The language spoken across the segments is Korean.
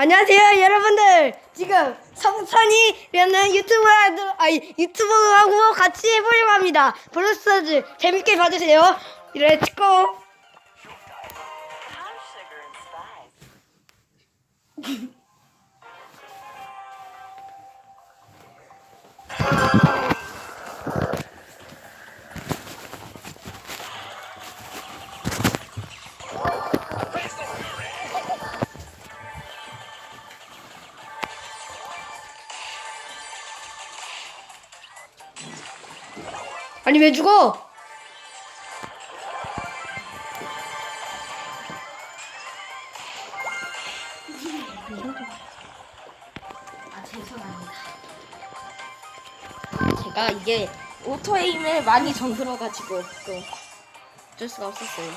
안녕하세요 여러분들. 지금 성찬이라는 유튜버를 아니 유튜버하고 같이 해보려고 합니다. 브로스터즈 재밌게 봐주세요. 렛츠고 아니 왜 죽어 아 죄송합니다. 제가 이게 오토에임을 많이 정들어가지고 또 어쩔 수가 없었어요.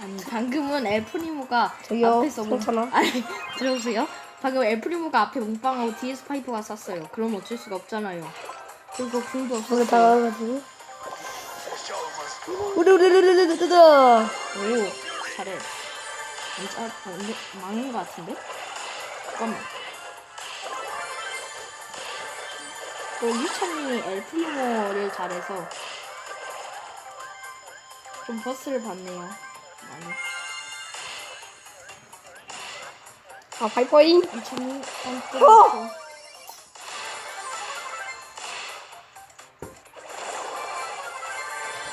아니 방금은 엘프리모가 저기요, 앞에서 몽- 성찬아. 아니 들어보세요. 방금 엘프리모가 앞에 몽빵하고 뒤에 스파이퍼가 쐈어요. 그럼 어쩔 수가 없잖아요. 그리고 궁도 거기 없었어요. 다가가지고 우르르르르르르르 오 잘해. 진짜 아, 근데 망한 것 같은데? 잠깐만. 어, 유찬님이 엘프리모를 잘해서 좀 버스를 받네요. 많이. 아 파이퍼잉 유찬님 깜짝 어!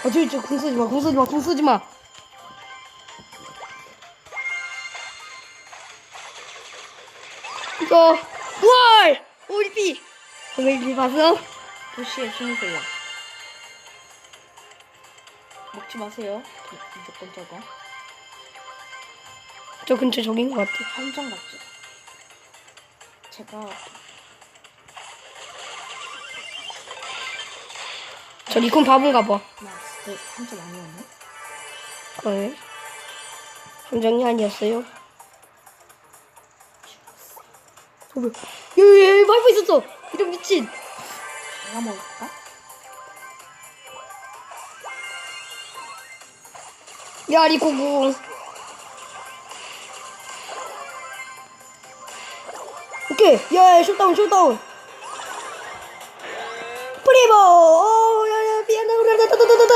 아 저기 저궁 쓰지 마 궁 쓰지 마 궁 쓰지 마 이거 월 오리피 오리피 봤어? 도시에 숨으세요. 먹지 마세요. 도- 무조건 저거. 저 근처 저긴 것 같아 함정 같죠? 제가 저 리콘 바본가 봐. 나 진짜 함정 아니었네? 그러네. 함정이 아니었어요. 어, 뭐야 여기 파이퍼 있었어? 이런 미친. 내가 먹을까? 야 리코궁 오케이 야, 야 슛다운 슛다운 프리버 오 야야 미안해 다다다다다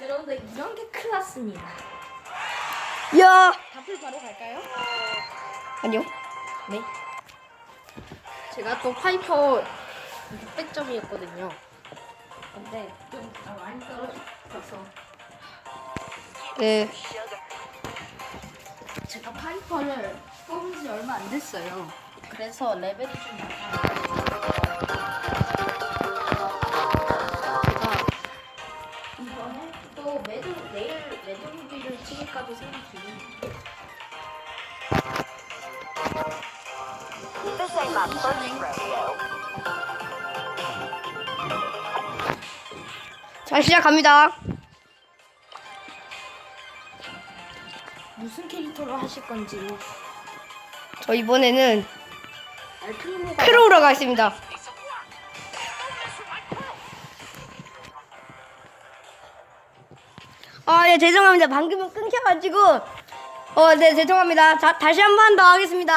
여러분들 이런 게 클라스입니다. 야 답을 바로 갈까요? 아니요 네. 제가 또 파이퍼 600점이었거든요. 근데 좀 아, 많이 떨어져서 네 제가 파이퍼를 뽑은 지 얼마 안 됐어요. 그래서 레벨이 좀 낮아요. 제가 이번에 또 매드 내일 매드 무비를 찍을까도 생각 중인데 This ain't my first rodeo. 자 시작합니다 무슨 캐릭터로 하실 건지 저 이번에는 크로우러 가겠습니다. 아 예 죄송합니다. 방금은 끊겨가지고. 어 네 죄송합니다. 자 다시 한 번 더 하겠습니다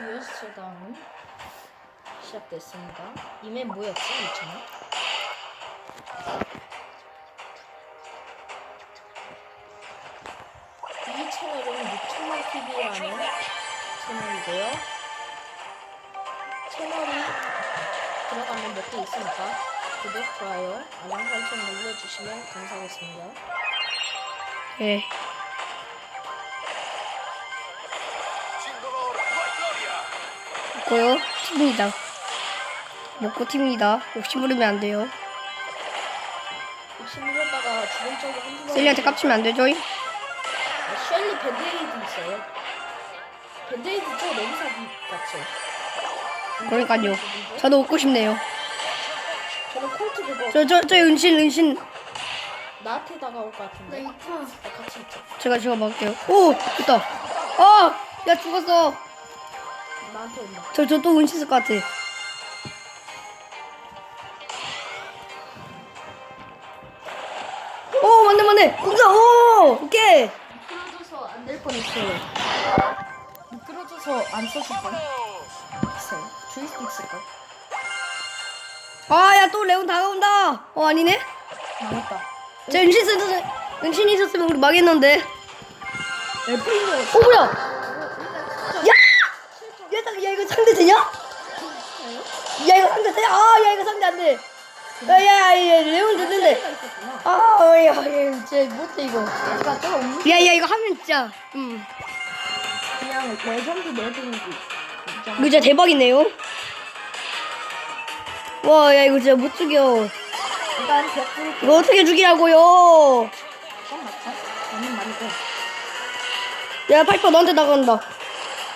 듀오스다운 시작됐습니다. 이메 뭐였지? 이참에? 이 채널은 6천만 TV라는 채널이고요. 채널이 들어가면 몇 개 있으니까 구독, 좋아요, 알람 설정 눌러주시면 감사하겠습니다. 예 먹고요 팀입니다 먹고 팀입니다 욕심 부리면 안 돼요 혹시 모르다가 주변적으로 한두 번 셀리한테 깝치면 안 되죠 아, 쉘리 밴드에이드 있어요. 밴드에이드 저 내기사기 같죠? 그러니까요. 저도 먹고 싶네요. 저는 콜트 그거 저, 저, 저 은신, 은신. 나한테 다가올 것 같은데. 나 같이 있자. 제가, 제가 먹을게요. 오! 됐다. 아! 야, 죽었어. 나한테 온다. 저, 저또 은신 쓸것 같아. 오, 맞네, 맞네. 공사, 오! 오케이. 미끄러져서 안 될 뻔했어요. 미끄러져서 안 써줄 뻔. 했어요. 주의스틱 쓸걸. 아, 야, 또 레온 다가온다. 어, 아니네? 망했다. 저 은신 쓰 은신이 있었으면 우리 망했는데. 엘프리모. 오, 뭐야? 야! 야, 나- 야, 이거 상대 되냐? 야, 이거 상대 돼? 아, 야, 이거 상대 안 돼. 야, 야, 야, 레온 됐는데. 있었구나. 아, 야, 야, 진짜 못해, 이거. 얘가 좀 없는 야, 야, 이거 하면 진짜. 음. 그냥 내드는 거 이거 진짜 대박이네요. 와, 야, 이거 진짜 못 죽여. 일단 이거 어떻게 죽이라고요? 건 맞죠? 맞는 말이고 야, 파이퍼 너한테 나간다.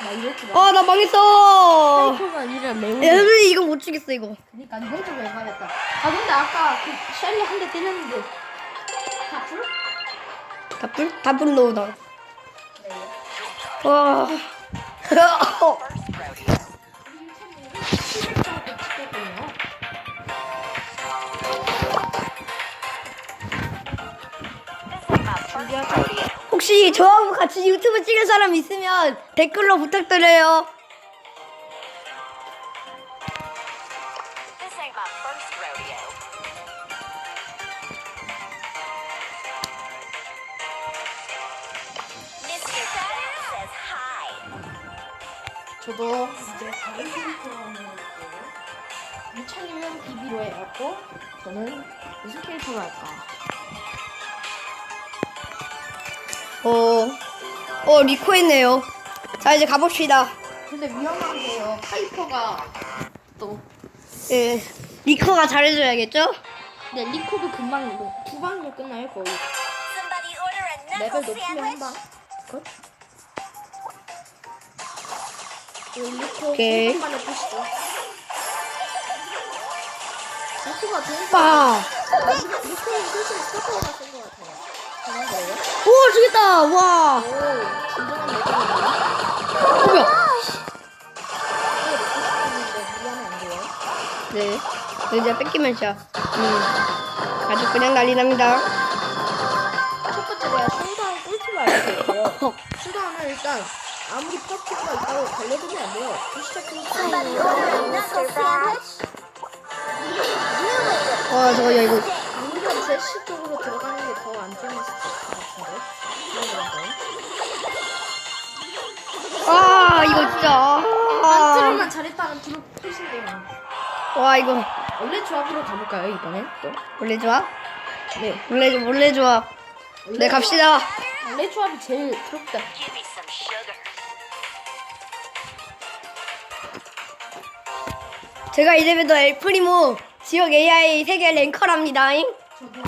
나 알아 아, 나 망했어. 파이퍼가 아니라 레온 야, 선생님, 이거 못 죽겠어, 이거. 그니까 이건 좀 해봐야겠다 아 근데 아까 그 셸리 한 대 때렸는데 다 풀? 다 불? 다 불러오다. 네 와. 어. 혹시 저하고 같이 유튜브 찍을 사람 있으면 댓글로 부탁드려요. This ain't my first rodeo. Mr. Badass says hi. 저도 이제 다른 캐릭터로 미찬이면 비비로 해갖고 저는 무슨 캐릭터로 할까 어, 어, 리코 했네요. 자, 이제 가봅시다. 근데 위험한 게요 파이퍼가 또 예. 리코가 잘해줘야겠죠? 네, 리코도 금방 이거 두 방이면 끝나요 거의 레벨 높으면 한. 방. 리코 오케이. 한 부시죠. 리코가 좋은! 리코는 스타터가 센것 같아요. 오, 죽였다! 와! 오, 뭐야? 네. 저 이제 뺏기면 진짜. 음. 아주 그냥 난리 납니다. 첫 번째 내가 슈다운 꿀팁을 알려드릴게요. 슈다운은 일단 아무리 퍼프가 있다고 달려들면 안 돼요. knuckle sandwich. 와, 저거, 야, 이거. 제시 쪽으로 들어가는 게 더 안전했을 것 같은데. 아, 이거 진짜. 아. 안트로만 잘했다는 프로 표시네요. 와, 이거. 원래 조합으로 가볼까요 이번엔 또? 원래 좋아? 네. 원래, 원래 좋아. 네, 갑시다. 원래 조합이 제일 부럽다. 제가 이제부터 엘프리모 지역 AI 세계 랭커랍니다. 잉? 저도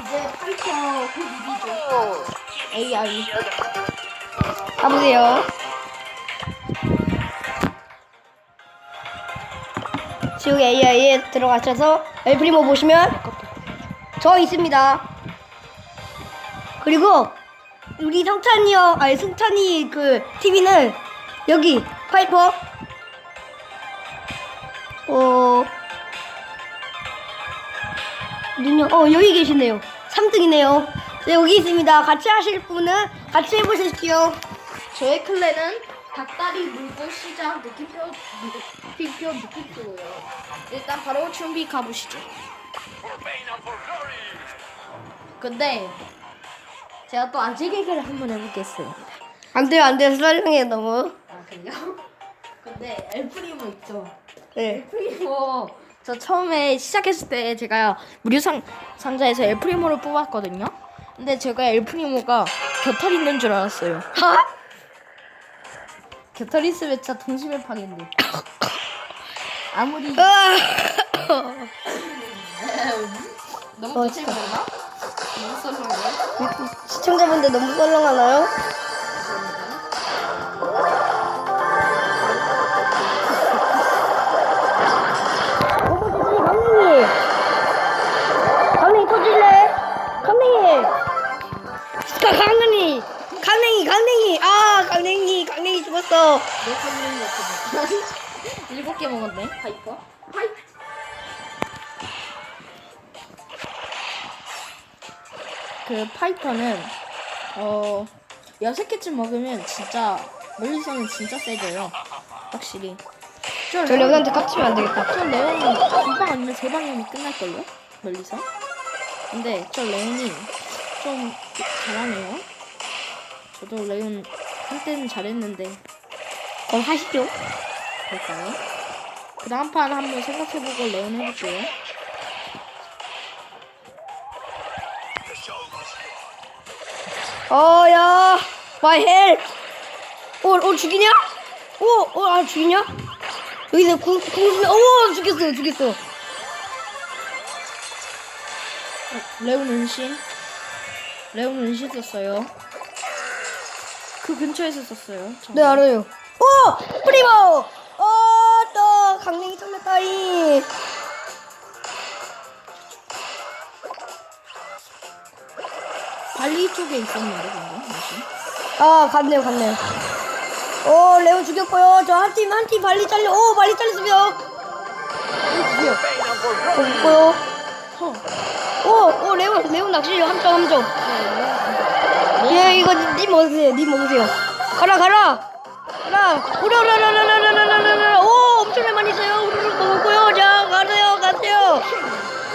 이제 파이터 그 리뷰죠. AI. 가보세요. 지옥 AI에 들어가셔서 엘프리모 보시면 저 있습니다. 그리고 우리 성찬이요, 아니 승찬이 그 TV는 여기 파이퍼 어 눈요 어 여기 계시네요. 3등이네요. 네, 여기 있습니다. 같이 하실 분은 같이 해보십시오. 저의 클랜은 닭다리 물고 시작 느낌표 느낌표 느낌표고요. 일단 바로 준비 가보시죠. 근데 제가 또 아재 개그를 한번 해보겠습니다. 안 돼요, 안 돼요. 설렁해 너무. 아 그래요? 근데 엘프리모 있죠. 네. 엘프리모 저 처음에 시작했을 때 제가 무료 상, 상자에서 엘프리모를 뽑았거든요. 근데 제가 엘프리모가 곁털 있는 줄 알았어요. 하? 곁털 있으면 진짜 동심의 파괴인데. 아무리 아. 너무 어, 너무 썰렁해. 시청자분들 너무 썰렁하나요? 먹었어. 내 선물인 것 같아. 일곱 개 먹었네. 파이퍼. 파이. 그 파이퍼는 어 여섯 개쯤 먹으면 진짜 멀리서는 진짜 세져요. 확실히. 저저 레온한테 깝치면 안 되겠다. 저 레온은 두방 아니면 세 방이면 끝날걸요? 멀리서? 근데 저 레온이 좀 잘하네요. 저도 레온 한때는 잘했는데 그럼 하시죠. 볼까요? 그 다음 판 한번 생각해보고 레온 해볼게요. 어, 야. 마이 헬. 오, 오, 죽이냐? 오, 오, 아, 죽이냐? 여기서 궁, 궁, 오, 죽였어, 죽였어. 어, 레온 은신. 레온 은신 썼어요. 그 근처에서 썼어요. 저는. 네, 알아요. 오! 프리모! 어, 또, 강냉이 털렸다이. 발리 쪽에 있었는데 방금. 아, 갔네요, 갔네요. 오, 레온 죽였고요. 저 한 팀, 한 팀 발리 잘려. 오, 발리 잘렸으며. 오, 죽여. 죽고요. 허. 오, 오, 레온, 레온 낚시 함정, 함정. 예, 이거 니, 니 먹으세요, 니 먹으세요. 가라, 가라. 우라라라라라라라라라. 오, 엄청나게 많이 있어요. 우르르 먹었고요. 자, 가세요, 가세요.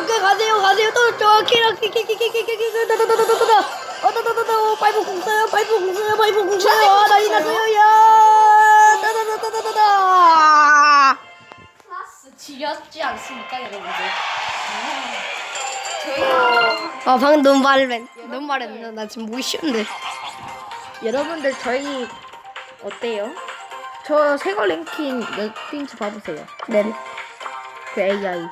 오케이, 가세요, 가세요. 또, 저, 키라, 키, 키, 키, 키, 키, 키, 키, 다다다다다다다. 어, 다다다다. 오, 파이브 공 써요, 파이브 공 써요, 파이브 공 써요. 아, 난리 났어요, 야. 다다다다다다다. 클라스 지렸지 않습니까 여러분들? 아, 방금 너무 말했, 너무 말했네. 나 지금 목이 쉬운데. 여러분들 저희 어때요? 저 세거 랭킹 몇 개인지 봐보세요. 네. 그 AI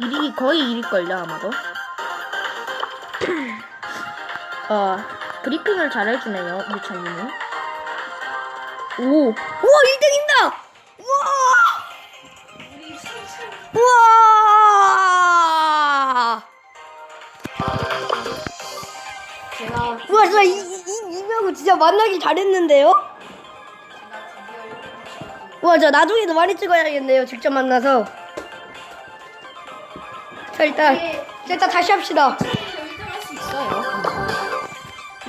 1위 거의 1위걸요 아마도. 어 브리핑을 잘 해주네요 유찬님은. 오 우와 1등입니다. 우와. 우와. 제가 우와 진짜 이, 이, 이 이명우 진짜 만나기 잘했는데요. 우와 저 나중에도 많이 찍어야겠네요. 직접 만나서. 자 일단 자, 일단 다시 합시다. 1등할 수 있어요.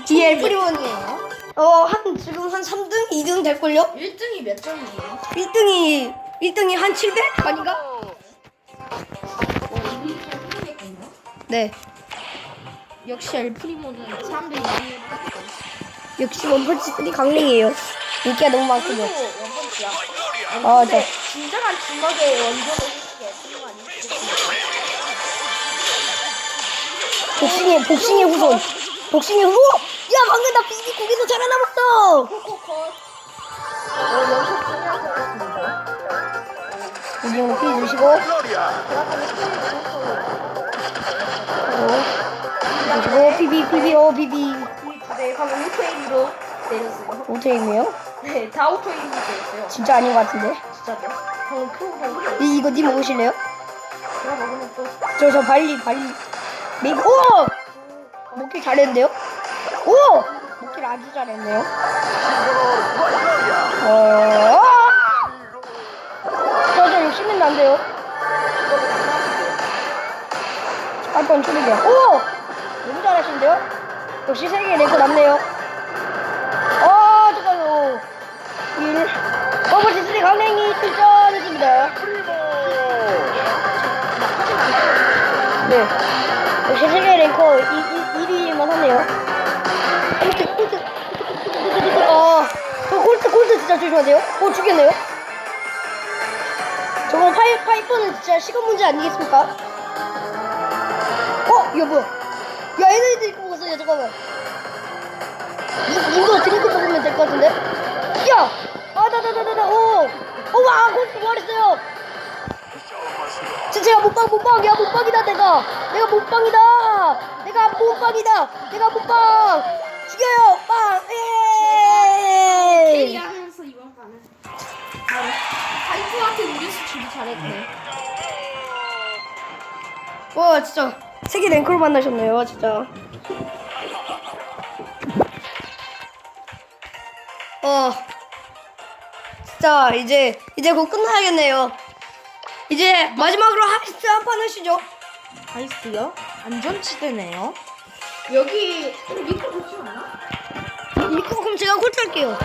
뒤에 프리몬이에요. 어 한 지금 한 3등, 2등 될걸요? 1등이 몇 점이에요? 1등이 1등이 한 700? 아닌가? 네. 역시 엘프리모는 사람들이 많이 해봤죠. 역시 원펀치 3 강릉이에요. 인기가 너무 많군요. 원본지야. 아, 네. 진정한 주먹의 원본을 이게 생각 복싱의 복싱의 후손. 어, 어, 어. 복싱의 후손. 야 방금 나 비비 고기도 잘라남았어. 이제는 피 주시고. 그리고 피비 피비 오 피비. 네 방금 5테임으로 내렸어요. 5테임이요? 네, 다 오토에이로 내렸어요. 진짜 아닌 것 같은데. 진짜죠? 방금 프로그램 이 이거 니 먹으실래요? 제가 먹으면 또 저 저 발리 발리. 메이크 오. 먹기 잘했는데요? 오. 먹기를 아주 잘했네요. 어. 저 저 욕심내면 안 돼요. 한번 줄이게. 오! 너무 잘하시는데요? 역시 세계 랭크 남네요. 어, 잠깐요. 1. 버버지 3 강냉이 출전해줍니다. 네. 역시 세계 랭커 1위만 하네요. 어, 저 꼴트, 꼴트 진짜 조심하세요. 어, 죽겠네요. 저거 파이, 파이퍼는 진짜 시간 문제 아니겠습니까? 어, 이거 뭐야? 야, 에너지도 입고 먹었어요, 잠깐만. 이, 이거 드링크 먹으면 될 것 같은데? 야! 아, 오! 오, 와, 꼴트 뭐하랬어요? 진짜 제가 못방 못방이야 못방이다 내가 내가 못방이다 내가 못방이다 내가 못방 죽여요 빵 예! 캐리하면서 이번 판은 바로 파이프한테 우리 수출이 잘했네. 와 진짜 세계 랭커로 만나셨네요 진짜 어 어. 자, 이제, 이제 곧 끝나야겠네요. 이제 마지막으로 하이스트 한 판 하시죠. 하이스트요? 안전지대네요. 여기 밑에 보지 않아? 미크 그럼 제가 콜트할게요.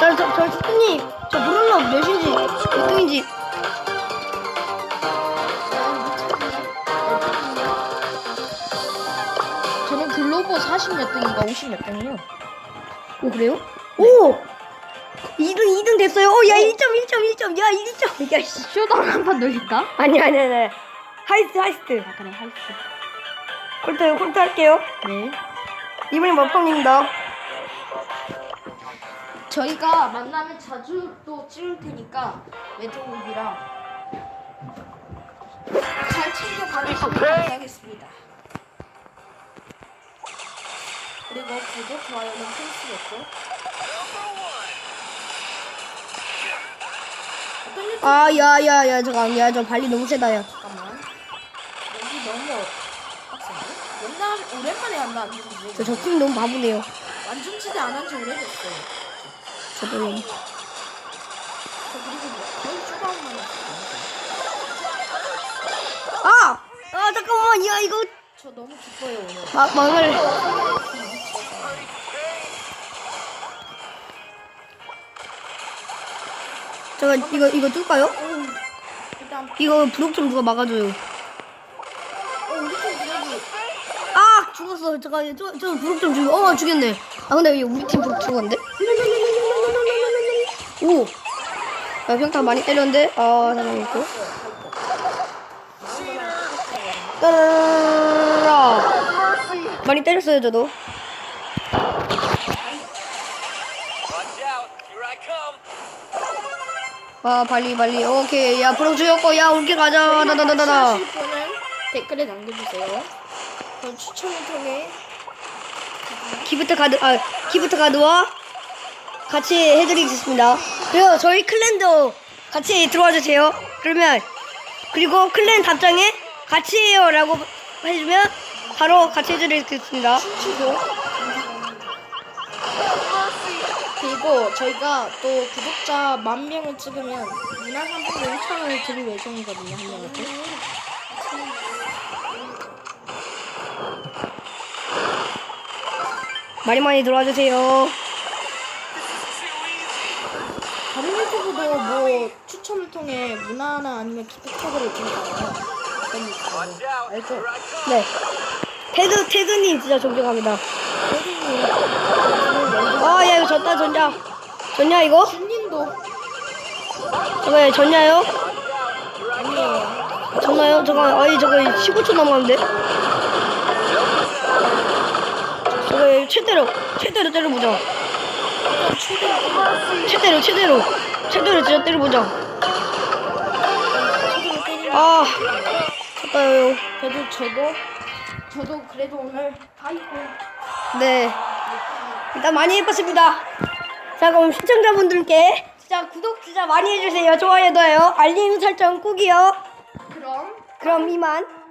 자, 저, 저, 스님, 저 브롤러 몇인지, 몇 등인지. 저는 글로버 40 몇 등인가 50 몇 등이요. 오, 그래요? 오! 2등, 2등 됐어요. 오, 야, 1점, 1점, 1점. 야, 1점. 야, 씨. 쇼다운 한 판 놀릴까? 아니, 아니, 아니. 하이스트, 하이스트. 아 그래 하이스트. 콜트, 콜트 할게요. 네. 이번엔 마펑입니다. 저희가 만나면 자주 또 찍을 테니까 외동국이라 잘 챙겨가주시면 감사하겠습니다. 그리고 구독, 좋아요는 필수겠죠? 어떤 유튜브 아, 야, 야, 야, 잠깐. 야, 저 발리 너무 세다, 야. 잠깐만 여기 너무 빡센데? 옛날 오랜만에 한다 안저저 적팀 너무 바보네요. 치대 안 한 지 오래됐어요. 저도요. 저 그리고 뭐 거의 쪼가만 했어요. 아! 아, 잠깐만. 야, 이거 저 너무 기뻐요 오늘. 마, 망을. 제가 이거 이거 뚫까요? 이거 브록 좀 누가 막아줘요. 어 우리 팀 그래도 아 죽었어. 잠깐 저, 저 브록 좀 죽여. 어 죽였네. 아 근데 왜 우리 팀 브록 죽었는데? 오. 야 평타 많이 때렸는데 아 있고. 따라라라라. 많이 때렸어요 저도. 아 발리 발리 오케이 야 브록 죽였고 야 올게 가자 나나나나나 하실 분은 댓글에 남겨주세요. 그럼 추첨을 통해 기프트 카드 아 기프트 카드와 같이 해드리겠습니다. 그리고 저희 클랜도 같이 들어와 주세요. 그러면 그리고 클랜 답장에 같이 해요라고 해주면 바로 같이 해드리겠습니다. 춤추고 그리고 저희가 또 구독자 만 명을 찍으면 문화 상품권 1천 원을 드릴 예정이거든요 한 명한테. 많이 많이 들어와 주세요. 다른 유튜브도 뭐 추첨을 통해 문화나 아니면. 그런 유튜브 알죠? 네. 테드 테드님 진짜 존경합니다. 혜진님, 아 야 이거 졌다 졌냐? 졌냐 이거? 준님도 저거 졌냐요? 아니에요. 졌나요? 잠깐 아니 저거 15초 남았는데. 저거 최대로 최대로 때려보자. 최대로 최대로 최대로 진짜 때려보자. 아 졌다요. 그래도 저도 저도 그래도 오늘 아이고 네. 일단 많이 예뻤습니다. 자 그럼 시청자분들께 진짜 구독 진짜 많이 해주세요. 좋아요도요. 알림 설정 꾹이요. 그럼 그럼 이만.